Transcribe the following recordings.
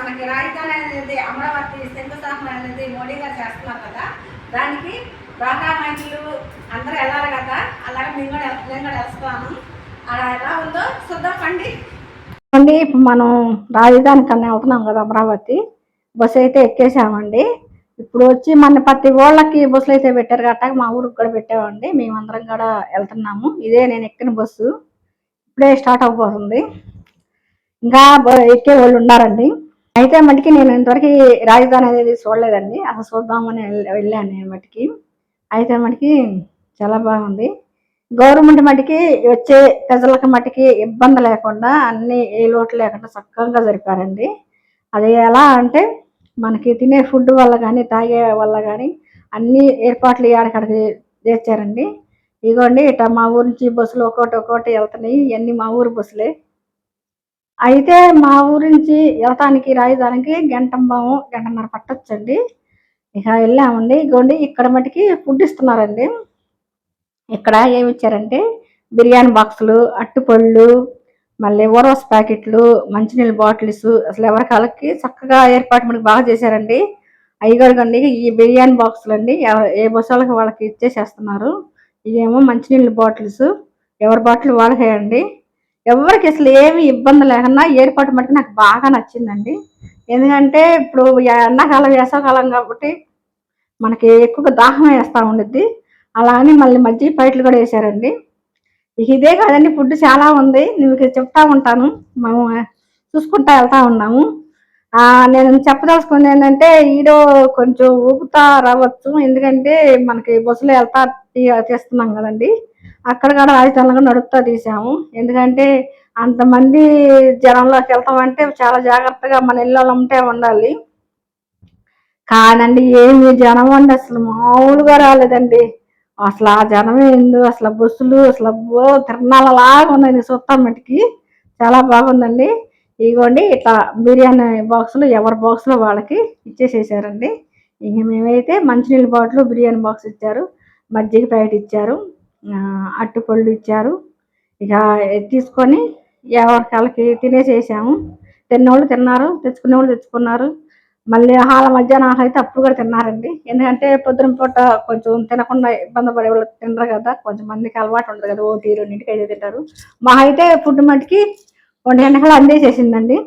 మనకి రాజధాని అనేది అమరావతి శంకుస్థాపన అనేది మోడీ గారు చేస్తున్నారు కదా దానికి డ్వాక్రా అందరూ వెళ్ళాలి కదా అలాగే మేము కూడా నేను కూడా వెళ్తాను అలా ఎలా ఉందో చూద్దాం పండి అండి ఇప్పుడు మనం రాజధాని కన్నా వెళ్తున్నాం కదా అమరావతి. బస్సు అయితే ఎక్కేసామండి. ఇప్పుడు వచ్చి మన ప్రతి ఊళ్ళకి బస్సులు అయితే పెట్టారు కట్టాక మా ఊరికి కూడా పెట్టామండి. మేమందరం కూడా వెళ్తున్నాము. ఇదే నేను ఎక్కిన బస్సు. ఇప్పుడే స్టార్ట్ అవబోతుంది ఇంకా ఎక్కే వాళ్ళు ఉన్నారండి. అయితే మటుకి నేను ఇంతవరకు రాజధాని అనేది చూడలేదండి. అసలు చూద్దామని వెళ్ళాను నేను మటుకి. అయితే మటుకి చాలా బాగుంది. గవర్నమెంట్ మటుకి వచ్చే ప్రజలకు మటుకి ఇబ్బంది లేకుండా అన్ని ఏ లోటు లేకుండా చక్కగా జరిపారండి. అది ఎలా అంటే మనకి తినే ఫుడ్ వల్ల కానీ తాగే వల్ల కానీ అన్ని ఏర్పాట్లు ఆడకాడికి చేర్చారండి ఇదిగోండి ఇట్లా మా ఊరు నుంచి బస్సులు ఒక్కోటి ఒక్కోటి వెళ్తున్నాయి. ఇవన్నీ మా ఊరు బస్సులే. అయితే మా ఊరు నుంచి వెళ్తానికి రాజధానికి గంటంబాము గంటన్నర పట్టొచ్చండి. ఇక వెళ్ళామండి. ఇగోండి ఇక్కడ మటుకి ఫుడ్ ఇస్తున్నారండి. ఇక్కడ ఏమి ఇచ్చారంటే బిర్యానీ బాక్సులు అట్టుపళ్ళు మళ్ళీ ఓరోస్ ప్యాకెట్లు మంచినీళ్ళ బాటిల్స్. అసలు ఎవరి కాళ్ళకి చక్కగా ఏర్పాటు మనకి బాగా చేశారండి. అయ్యగారుగండి ఈ బిర్యానీ బాక్సులు అండి ఏ బస్సు వాళ్ళకి వాళ్ళకి ఇచ్చేసేస్తున్నారు. ఇవేమో మంచినీళ్ళ బాటిల్స్. ఎవరి బాటిల్ వాళ్ళకేయండి. ఎవరికి అసలు ఏమి ఇబ్బంది లేకుండా ఏర్పాటు మటుకు నాకు బాగా నచ్చిందండి. ఎందుకంటే ఇప్పుడు ఎండాకాలం వేసవకాలం కాబట్టి మనకి ఎక్కువగా దాహం వేస్తూ ఉండిద్ది. అలా అని మళ్ళీ మజ్జి పైట్లు కూడా వేశారండి ఇక ఇదే కాదండి ఫుడ్ చాలా ఉంది. నేను మీకు చెప్తా ఉంటాను. మేము చూసుకుంటా వెళ్తా ఉన్నాము. నేను చెప్పదలుచుకుంది ఏంటంటే ఈడో కొంచెం ఊపుతా రావచ్చు. ఎందుకంటే మనకి బస్సులో వెళ్తా తీస్తున్నాం కదండి. అక్కడ కూడా రాజధానిలో నడుపుతా తీసాము. ఎందుకంటే అంతమంది జనంలోకి వెళ్తామంటే చాలా జాగ్రత్తగా మన ఇళ్ళలో ఉంటే ఉండాలి. కానండి ఏమి జనం అండి అసలు మామూలుగా రాలేదండి. అసలు ఆ జనం ఏందో అసలు బస్సులు అసలు తిరణాల తిరణాలలాగా ఉన్నాయి చూస్తాం మటుకి చాలా బాగుందండి. ఇదిగోండి ఇట్లా బిర్యానీ బాక్సులు ఎవరి బాక్స్లో వాళ్ళకి ఇచ్చేసేసారండి. ఇంక మేమైతే మంచినీళ్ళ బాటిల్ బిర్యానీ బాక్స్ ఇచ్చారు. మజ్జిగ ప్యాకెట్ ఇచ్చారు. అట్టుపళ్ళు ఇచ్చారు. ఇక తీసుకొని ఎవరి తినేసేసాము. తిన్నోళ్ళు తిన్నారు తెచ్చుకునే వాళ్ళు తెచ్చుకున్నారు. మళ్ళీ హాల మధ్యాహ్నం ఆకలి అయితే అప్పుడు కూడా తిన్నారండి. ఎందుకంటే పొద్దున పూట కొంచెం తినకుండా ఇబ్బంది పడే వాళ్ళు తినరు కదా కొంచెం మందికి అలవాటు ఉండదు కదా ఒకటి రెండింటికి అయితే తింటారు. మా అయితే ఫుడ్ మటుకి ఒంటి గంటకల్లా అందేసేసిందండి.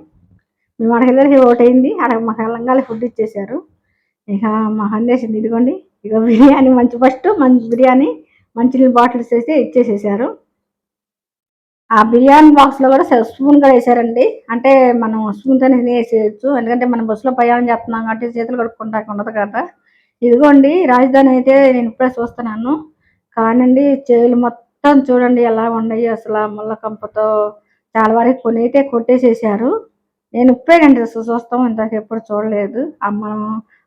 మేము అడగలేక ఒకటి అయింది అక్కడ మాకు వెళ్ళంగానే ఫుడ్ ఇచ్చేసారు. ఇక మాకు అందేసింది ఇదిగోండి ఇక బిర్యానీ మంచి ఫస్ట్ మంచి బిర్యానీ. మంచినీళ్ళు బాటిల్స్ వేసి ఇచ్చేసేసారు. ఆ బిర్యానీ బాక్స్లో కూడా స్పూన్ కూడా వేసారండి. అంటే మనం స్పూన్ తోనే వేసేయచ్చు. ఎందుకంటే మనం బస్సులో ప్రయాణం చేస్తున్నాం కాబట్టి చేతులు కడుక్కుంటాక ఉండదు కదా. ఇదిగోండి రాజధాని అయితే నేను ఇప్పుడే చూస్తున్నాను. కానండి చేలు మొత్తం చూడండి ఎలా ఉన్నాయి అసలు ముళ్ళ కంపతో. చాలా వరకు కొన్ని అయితే కొట్టేసేసారు. నేను ఇప్పుడేనండి చూస్తాం ఇంతకు ఎప్పుడు చూడలేదు. అమ్మ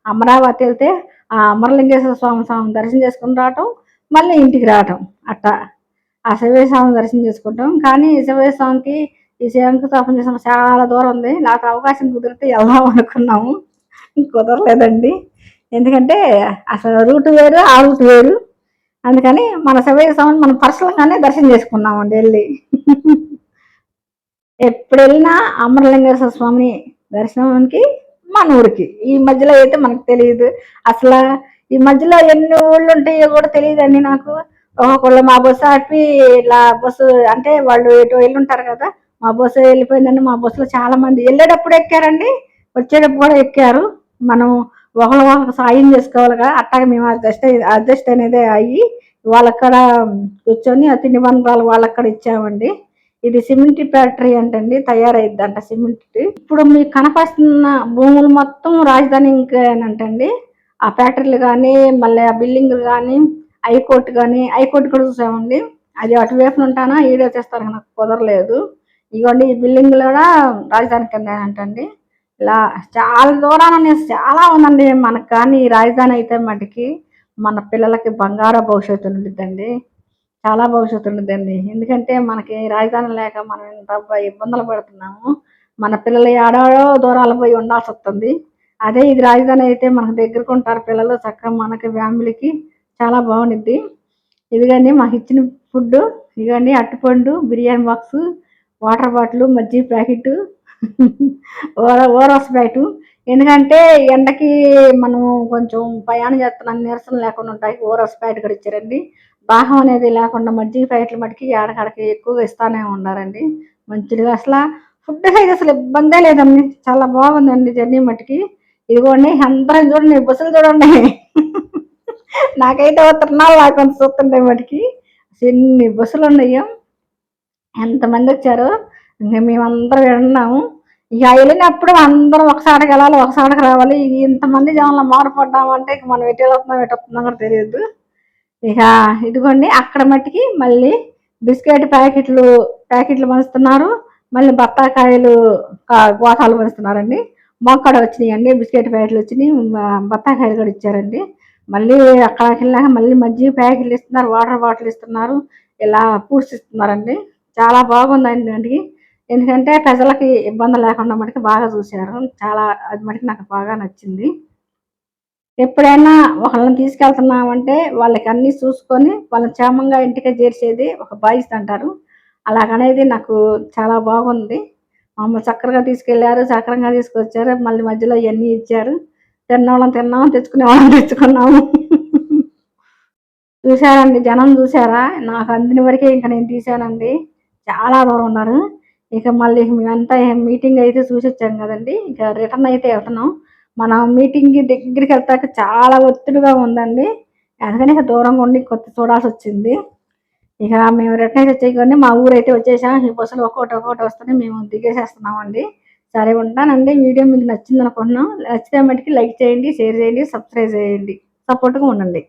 అమరావతి వెళ్తే ఆ అమరలింగేశ్వర స్వామి స్వామి దర్శనం చేసుకుని రావటం మళ్ళీ ఇంటికి రావటం అట్టా. ఆ శివయ్య స్వామి దర్శనం చేసుకుంటాం. కానీ ఈ శివయ్య స్వామికి ఈ శంకుస్థాపన చేసిన చాలా దూరం ఉంది. నాకు అవకాశం కుదిరితే వెళ్దాం అనుకున్నాము. కుదరలేదండి. ఎందుకంటే అసలు రూట్ వేరు ఆ రూట్ వేరు. అందుకని మన శివయ్య స్వామిని మనం పర్సనల్గానే దర్శనం చేసుకున్నామండి వెళ్ళి. ఎప్పుడు వెళ్ళినా అమరలింగేశ్వర స్వామిని దర్శనానికి మన ఊరికి. ఈ మధ్యలో అయితే మనకు తెలియదు. అసలు ఈ మధ్యలో ఎన్ని ఊళ్ళు ఉంటాయో కూడా తెలియదండి నాకు. ఒక్కొక్కళ్ళు మా బస్సు ఆపి ఇలా బస్సు అంటే వాళ్ళు ఎటు వెళ్ళి ఉంటారు కదా మా బస్సు వెళ్ళిపోయిందండి. మా బస్సులో చాలా మంది వెళ్ళేటప్పుడు ఎక్కారండి వచ్చేటప్పుడు కూడా ఎక్కారు. మనం ఒకరు ఒకరు సాయం చేసుకోవాలిగా అట్టాగే మేము అడ్జస్ట్ అడ్జస్ట్ అనేది అయ్యి వాళ్ళక్కడ కూర్చొని ఆ తిండి బంగాలు వాళ్ళక్కడ ఇచ్చామండి. ఇది సిమెంట్ ఫ్యాక్టరీ అంటండి తయారైద్దంట సిమెంట్ ఇప్పుడు మీకు కనపస్తున్న భూములు మొత్తం రాజధాని ఇంకేనంటండి. ఆ ఫ్యాక్టరీలు కానీ మళ్ళీ ఆ బిల్డింగ్లు కానీ హైకోర్టు కానీ హైకోర్టు కూడా చూసామండి. అది అటువైపున ఉంటానా ఈడే చేస్తారు నాకు కుదరలేదు. ఇదిగోండి ఈ బిల్డింగ్ కూడా రాజధాని కిందేనంటండి ఇలా చాలా దూరాన చాలా ఉందండి మనకు కానీ ఈ రాజధాని అయితే మటుకి మన పిల్లలకి బంగారు భవిష్యత్తు ఉండిద్దండి. చాలా భవిష్యత్తు ఉండిద్దండి. ఎందుకంటే మనకి రాజధాని లేక మనం ఇంత ఇబ్బందులు పడుతున్నాము. మన పిల్లలు ఏడాడో దూరాలు పోయి ఉండాల్సి వస్తుంది. అదే ఇది రాజధాని అయితే మనకు దగ్గరకు ఉంటారు పిల్లలు చక్కగా మనకి ఫ్యామిలీకి చాలా బాగుండిద్ది. ఇదిగండి మాకు ఇచ్చిన ఫుడ్ ఇదిగండి అట్టుపండు బిర్యానీ బాక్స్ వాటర్ బాటిల్ మజ్జిగ ప్యాకెట్ ఓర ఓరస్ ప్యాకెట్. ఎందుకంటే ఎండకి మనం కొంచెం ప్రయాణం చేస్తున్నాం నీరసం లేకుండా ఉంటాయి. ఓరస్ ప్యాకెట్ కూడా ఇచ్చారండి. దాహం అనేది లేకుండా మజ్జిగ ప్యాకెట్లు మటుకి ఏడకాడకి ఎక్కువగా ఇస్తానే ఉన్నారండి. మంచిగా అసలు ఫుడ్ అయితే అసలు ఇబ్బందే లేదండి. చాలా బాగుందండి జర్నీ మటుకి. ఇదిగోండి ఎంత చూడండి బస్సులు చూడండి. నాకైతే ఓ తిరణాలు లేకుండా చూస్తుంటే మటుకి. ఎన్ని బస్సులు ఉన్నాయో. ఎంతమంది వచ్చారో. ఇంకా మేమందరం విన్నాము ఇక వెళ్ళినప్పుడు అందరం ఒకసారికి వెళ్ళాలి ఒకసారికి రావాలి. ఇంతమంది జనంలో మారిపడ్డామంటే ఇక మనం ఎటు వెళ్తున్నాం ఎటు వస్తున్నాం కూడా తెలియదు. ఇక ఇదిగోండి అక్కడ మట్టికి మళ్ళీ బిస్కెట్ ప్యాకెట్లు ప్యాకెట్లు పంచుతున్నారు. మళ్ళీ బత్తాకాయలు కా- గోతాలు పంచుతున్నారండి. మొక్కడొచ్చినాయి అండి బిస్కెట్ ప్యాకెట్లు వచ్చినాయి బత్తాకాయలు కూడా ఇచ్చారండి. మళ్ళీ అక్కడికి వెళ్ళాక మళ్ళీ మజ్జిగ ప్యాకెట్లు ఇస్తున్నారు వాటర్ బాటిల్ ఇస్తున్నారు ఇలా ఫ్రూట్స్ ఇస్తున్నారండి. చాలా బాగుందండి అండి ఎందుకంటే ప్రజలకి ఇబ్బంది లేకుండా మటుకు బాగా చూశారు. చాలా అది మటుకు నాకు బాగా నచ్చింది. ఎప్పుడైనా ఒకళ్ళని తీసుకెళ్తున్నామంటే వాళ్ళకి అన్ని చూసుకొని వాళ్ళని క్షేమంగా ఇంటికి చేర్చేది ఒక బాధ్యత అంటారు. అలాగనేది నాకు చాలా బాగుంది. మమ్మల్ని చక్కగా తీసుకెళ్ళారు చక్కరంగా తీసుకొచ్చారు. మళ్ళీ మధ్యలో ఇవన్నీ ఇచ్చారు. తిన్నవాళ్ళం తిన్నాము తెచ్చుకునే వాళ్ళం తెచ్చుకున్నాము చూసారండి జనం చూసారా నాకు అందిన వరకే ఇంకా నేను తీసానండి చాలా దూరం ఉన్నారు. ఇక మళ్ళీ మేమంతా మీటింగ్ అయితే చూసి వచ్చాం కదండి. ఇక రిటర్న్ అయితే వెళ్తున్నాం. మనం మీటింగ్ దగ్గరికి వెళ్తాక చాలా ఒత్తిడిగా ఉందండి. అందుకని ఇక దూరంగా ఉండి కొత్త చూడాల్సి వచ్చింది ఇక మేము రిటర్న్ అయితే వచ్చేయగానే మా ఊరు అయితే వచ్చేసాం. ఈ బస్సులు ఒక్కొక్కటి ఒక్కొక్కటి వస్తుంది. మేము దిగేసేస్తున్నామండి. సరే ఉంటానండి. వీడియో మీకు నచ్చింది అనుకుంటున్నాం. నచ్చితే మటుకి లైక్ చేయండి షేర్ చేయండి సబ్స్క్రైబ్ చేయండి. సపోర్ట్గా ఉండండి.